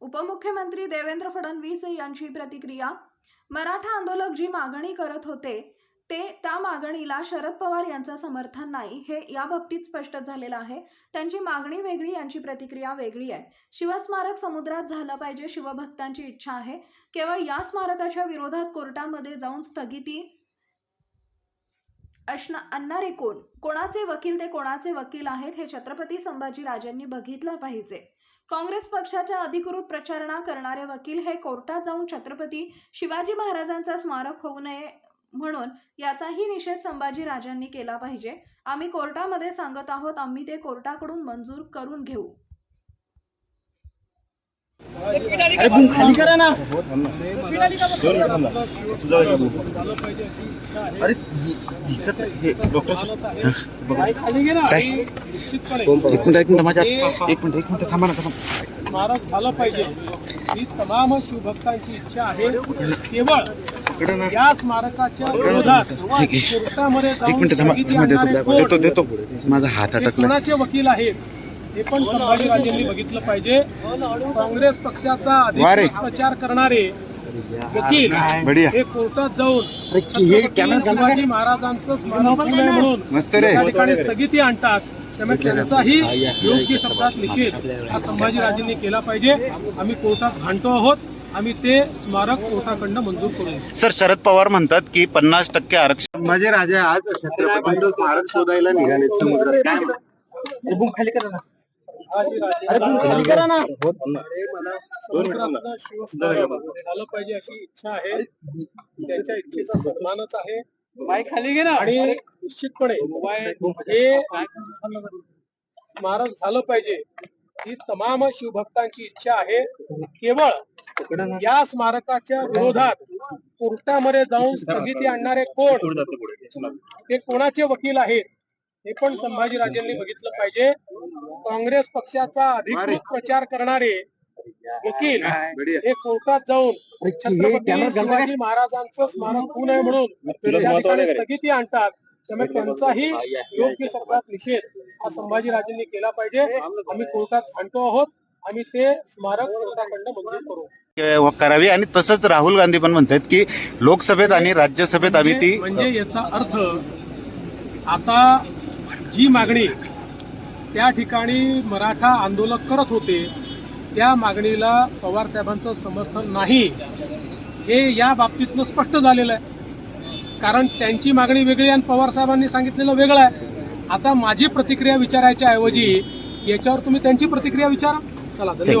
उपमुख्यमंत्री देवेंद्र फडणवीस यांची प्रतिक्रिया मराठा आंदोलक जी मागणी करत होते ते त्या मागणीला शरद पवार यांचं समर्थन नाही हे याबाबतीत स्पष्ट झालेलं आहे. त्यांची मागणी वेगळी यांची प्रतिक्रिया वेगळी आहे. शिवस्मारक समुद्रात झालं पाहिजे शिवभक्तांची इच्छा आहे. केवळ या स्मारकाच्या विरोधात कोर्टामध्ये जाऊन स्थगिती असणा आणणारे कोण? कोणाचे वकील ते कोणाचे वकील आहेत हे छत्रपती संभाजीराजांनी बघितलं पाहिजे. काँग्रेस पक्षाच्या अधिकृत प्रचारणा करणारे वकील हे कोर्टात जाऊन छत्रपती शिवाजी महाराजांचा स्मारक होऊ नये म्हणून याचाही निषेध संभाजीराजांनी केला पाहिजे. आम्ही कोर्टामध्ये सांगत आहोत आम्ही ते कोर्टाकडून मंजूर करून घेऊ. अरे बुम खाली करा ना. अरे दिसत जे डॉक्टर काय? निश्चितपणे एक मिनिट एक मिनिट माझ्या एक मिनिट एक मिनिट थांबा ना थांबा. स्मारक झालं पाहिजे. ही तमाम शिवभक्तांची इच्छा आहे. केवळ या स्मारकाच्या विरोधात. कोर्टामध्ये एक जाऊन देतो देतो माझा हात हे अटकला कोणाचे वकील आहेत? हे पण संभाजीराजेंनी बघितलं पाहिजे. काँग्रेस पक्षाचा वारे. अधिकृत प्रचार करणारे वकील बढिया. हे कोर्टात जाऊन हे शिवाजी महाराजांचं नये म्हणून त्या ठिकाणी स्थगिती आणतात त्यामुळे त्यांचाही योग्य शब्दात निषेध हा संभाजीराजेंनी केला पाहिजे. आम्ही कोर्टात भांडतो आहोत. आम्ही ते स्मारक कोर्टाकडनं मंजूर करू. सर शरद पवार म्हणतात की पन्नास टक्के आरक्षण संभाजी राजा आज छत्रपतींचं स्मारक शोधायला निघाले समुद्रात. झालं पाहिजे अशी इच्छा आहे? त्यांच्या इच्छेचा सन्मानच आहे. खाली घे ना. आणि निश्चितपणे हे स्मारक झालं पाहिजे. ही तमाम शिवभक्तांची इच्छा आहे. केवळ या स्मारकाच्या विरोधात कोर्टामध्ये जाऊन स्थगिती आणणारे कोण? ते कोणाचे वकील आहेत? हे पण संभाजीराजेंनी बघितलं पाहिजे. काँग्रेस पक्षाचा अधिकृत प्रचार करणारे वकील हे कोर्टात जाऊन हे छत्रपती शिवाजी महाराजांचं स्मारक होऊ नये म्हणून स्थगिती आणतात. त्यामुळे त्यांचाही योग्य शब्दात निषेध हा संभाजीराजेंनी केला पाहिजे. आम्ही कोर्टात भांडतो आहोत. आम्ही ते स्मारक कोर्टाकडनं मंजूर करू. करावी. आणि तसंच राहुल गांधी पण म्हणतात की लोकसभेत आणि राज्यसभेत आम्ही ती म्हणजे याचा अर्थ आता जी मागणी त्या ठिकाणी मराठा आंदोलक करत होते त्या मागणीला पवार साहेबांचं समर्थन नाही हे या बाबतीतलं स्पष्ट झालेलं आहे. कारण त्यांची मागणी वेगळी आणि पवार साहेबांनी सांगितलेलं वेगळं आहे. आता माझी प्रतिक्रिया विचारायच्या ऐवजी याच्यावर तुम्ही त्यांची प्रतिक्रिया विचारा. चला धन्यवाद.